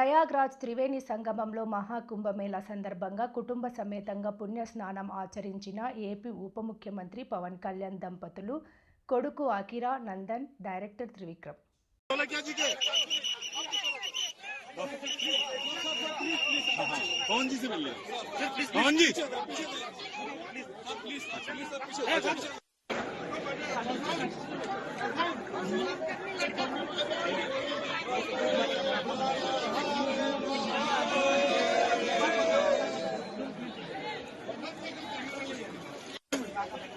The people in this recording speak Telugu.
ప్రయాగ్రాజ్ త్రివేణి సంగమంలో మహాకుంభమేళా సందర్భంగా కుటుంబ సమేతంగా పుణ్యస్నానం ఆచరించిన ఏపీ ఉప ముఖ్యమంత్రి పవన్ కళ్యాణ్ దంపతులు కొడుకు Akira Nandan director Trivikram.